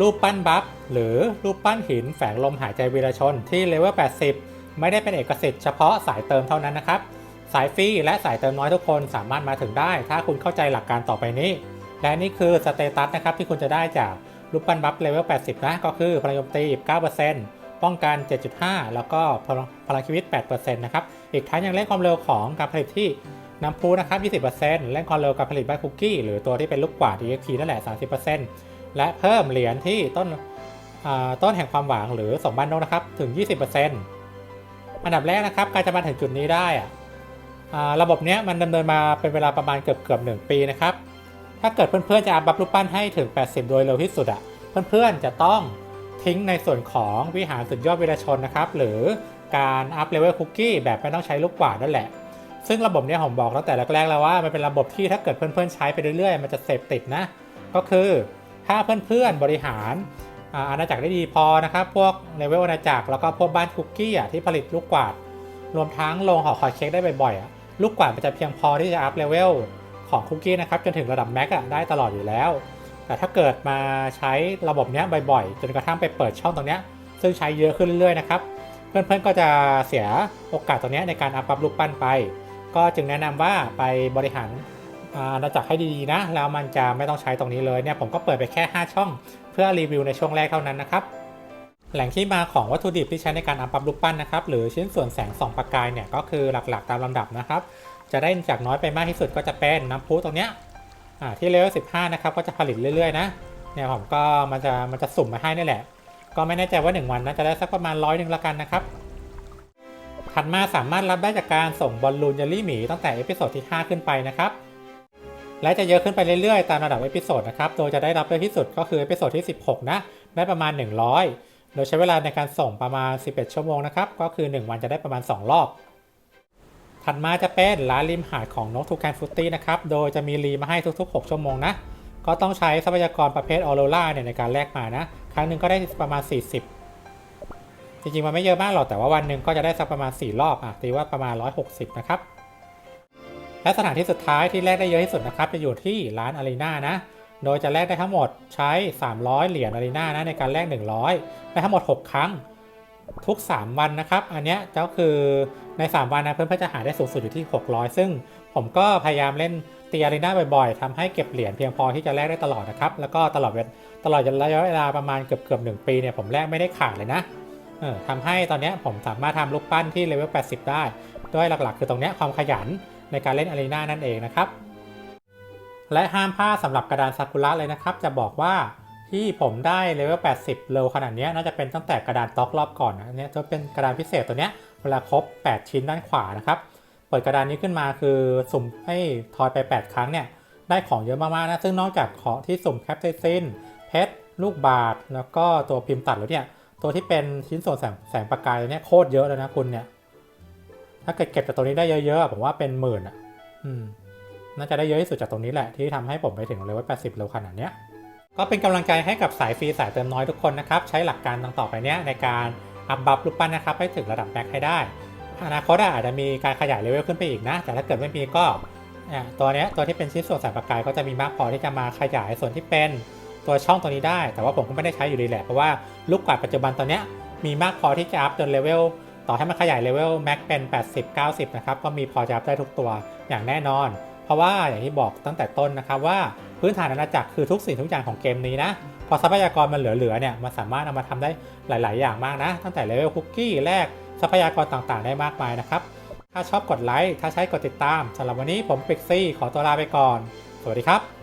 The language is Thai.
รูปปั้นบัฟหรือรูปปั้นหินแฝงลมหายใจวีรชนที่เลเวล 80 ไม่ได้เป็นเอกสิทธิ์เฉพาะสายเติมเท่านั้นนะครับ สายฟรีและสายเติมน้อยทุกคนสามารถมาถึงได้ ถ้าคุณเข้าใจหลักการต่อไปนี้ และนี่คือสเตตัสนะครับที่คุณจะได้จากรูปปั้นบัฟเลเวล 80 นะ ก็คือพลังโจมตี 9%ป้องกัน 7.5 แล้วก็พลังพลังชีวิต 8%นะครับ อีกทั้งยังเล่นความเร็วของการผลิตที่น้ำพุนะครับ 20%เล่นความเร็วการผลิตบ้านคุกกี้ หรือตัวที่เป็นลูกกวาด EXP นั่นแหละ 30% และเพิ่มเหรียญที่ต้นต้นแห่งความหวังหรือสมบัตินกนะครับถึง 20%อันดับแรกนะครับการจะมาถึงจุดนี้ได้อะระบบเนี้ยมันดำเนินมาเป็นเวลาประมาณเกือบเกือบหนึ่งปีนะครับ ถ้าเกิดเพื่อนๆจะอัพบัฟรูปปั้นให้ถึง 80 โดยเร็วที่สุดอะเพื่อนๆจะต้องทิ้งในส่วนของวิหารสุดยอดวีรชนนะครับ หรือการอัพเลเวลคุกกี้แบบไม่ต้องใช้ลูกกวาดนั่นแหละ ซึ่งระบบเนี้ยผมบอกตั้งแต่แรกๆแล้วว่ามันเป็นระบบที่ถ้าเกิดเพื่อนๆใช้ไปเรื่อยๆ มันจะเสพติดนะ ก็คือ ถ้าเพื่อนๆบริหารอาณาจักรได้ดีพอนะครับ พวกเลเวลอาณาจักรแล้วก็พวกบ้านคุกกี้ที่ผลิตลูกกวาด รวมทั้งลงหอคอยเช็คได้บ่อยๆ ลูกกวาดมันจะเพียงพอที่จะอัพเลเวลของคุกกี้นะครับ จนถึงระดับแม็กได้ตลอดอยู่แล้ว แต่ถ้าเกิดมาใช้ระบบเนี้ยบ่อยๆ จนกระทั่งไปเปิดช่องตรงเนี้ยซึ่งใช้เยอะขึ้นเรื่อยๆนะครับ เพื่อนๆก็จะเสียโอกาสตรงเนี้ยในการอัพบัฟลูกปั้นไป ก็จึงแนะนำว่าไปบริหาร อ่าณาจักรให้ดีๆนะ แล้วมันจะไม่ต้องใช้ตรงนี้เลยเนี่ยผมก็เปิดไปแค่ 5 ช่อง เพื่อรีวิวในช่วงแรกเท่านั้นนะครับแหล่งที่มาของวัตถุดิบที่ใช้ในการอัพบัฟลูกปั้นนะครับหรือชิ้นส่วนแสงส่องประกายเนี่ยก็คือหลักๆตามลำดับนะครับ จะได้จากน้อยไปมากที่สุดก็จะเป็นน้ำพุตรงเนี้ยที่เลเวล15 นะครับก็จะผลิตเรื่อยๆนะเนี่ยผมก็มันจะมันจะสุ่มมาให้นี่แหละ ก็ไม่แน่ใจว่า 1 วันน่าจะได้สักประมาณร้อยหนึ่งละกันนะครับถัดมาสามารถรับได้จากการส่งบอลลูนเยลลี่หมีตั้งแต่เอพิโซดที่ 5 ขึ้นไปนะครับ และจะเยอะขึ้นไปเรื่อยๆ ตามระดับเอพิโซดนะครับ โดยจะได้รับเยอะที่สุดก็คือเอพิโซดที่ 16 นะ ได้ประมาณ 100 โดยใช้เวลาในการส่งประมาณ 11 ชั่วโมงนะครับ ก็คือ 1 วันจะได้ประมาณ 2 รอบ ถัดมาจะเป็นร้านริมหาดของนกทูแคนฟุตตี้นะครับ โดยจะมีรีมาให้ทุก ๆ 6 ชั่วโมงนะ ก็ต้องใช้ทรัพยากรประเภทออโรล่าเนี่ยในการแลกมานะ ครั้งหนึ่งก็ได้ประมาณ 40 จริงๆมันไม่เยอะมากหรอก แต่ว่าวันหนึ่งก็จะได้สักประมาณ 4 รอบอะตีว่าประมาณ 160 นะครับ และสถานที่สุดท้ายที่แลกได้เยอะที่สุดนะครับจะอยู่ที่ร้านอารีนานะ โดยจะแลกได้ทั้งหมดใช้ 300 เหรียญอารีนานะในการแลก100ได้ทั้งหมด 6 ครั้งทุก 3 วันนะครับ อันเนี้ยก็คือใน 3 วันนะเพื่อนๆจะหาได้สูงสุดอยู่ที่ 600 ซึ่งผมก็พยายามเล่นตีอารีนาบ่อยๆทำให้เก็บเหรียญเพียงพอที่จะแลกได้ตลอดนะครับ แล้วก็ตลอดเวลตลอดระยะเวลาประมาณเกือบเกือบหนึ่งปีเนี่ยผมแลกไม่ได้ขาดเลยนะเออทำให้ตอนนี้ผมสามารถทำลูกปั้นที่เลเวล 80 ได้ ด้วยหลักๆ คือตรงเนี้ยความขยัน ในการเล่นอารีนานั่นเองนะครับ และห้ามพลาดสำหรับกระดานซากุระเลยนะครับ จะบอกว่าที่ผมได้เลเวล 80 เร็วขนาดนี้น่าจะเป็นตั้งแต่กระดานต็อกรอบก่อนนะเนี้ยจะเป็นกระดานพิเศษตัวเนี้ยเวลาครบ 8 ชิ้นด้านขวานะครับ เปิดกระดานนี้ขึ้นมาคือสุ่มให้ทอยไป 8 ครั้งเนี่ยได้ของเยอะมากๆนะ ซึ่งนอกจากของที่สุ่มแคปเซซินเพชรลูกบาทแล้วก็ตัวพิมพ์ตัดแล้วเนี่ยตัวที่เป็นชิ้นส่วนแสงแสงประกายเนี่ยโคตรเยอะเลยนะคุณเนี่ย ถ้าเกิดเก็บจากตรงนี้ได้เยอะๆผมว่าเป็นหมื่นอะน่าจะได้เยอะที่สุดจากตรงนี้แหละ ที่ทำให้ผมไปถึงเลเวล80 เร็วขนาดเนี้ยก็เป็นกำลังใจให้กับสายฟรีสายเติมน้อยทุกคนนะครับ ใช้หลักการต่างต่อไปเนี้ยในการอัพบัฟรูปปั้นนะครับ ให้ถึงระดับแม็กให้ได้ อนาคตอาจจะมีการขยายเลเวลขึ้นไปอีกนะ แต่ถ้าเกิดไม่มีก็เนี่ยตัวเนี้ยตัวที่เป็นชิ้นส่วนแสงประกายก็จะมีมากพอที่จะมาขยายส่วนที่เป็นตัวช่องตัวนี้ได้ แต่ว่าผมก็ไม่ได้ใช้อยู่ดีแหละเพราะว่าลูกกวาดปัจจุบันตอนเนี้ยมีมากพอที่จะอัพจนเลเวล ต่อให้มันขยายเลเวลแม็กเป็น 80 90 นะครับ ก็มีพอจะอัพได้ทุกตัวอย่างแน่นอน เพราะว่าอย่างที่บอกตั้งแต่ต้นนะครับว่าพื้นฐานอาณาจักรคือทุกสิ่งทุกอย่างของเกมนี้นะ พอทรัพยากรมันเหลือๆเนี่ยมันสามารถเอามาทำได้หลาย ๆ อย่างมากนะ ตั้งแต่เลเวลคุกกี้แรกทรัพยากรต่างๆ ได้มากมายนะครับ ถ้าชอบกดไลค์ถ้าใช้กดติดตามสำหรับวันนี้ผมปิกซี่ขอตัวลาไปก่อน สวัสดีครับ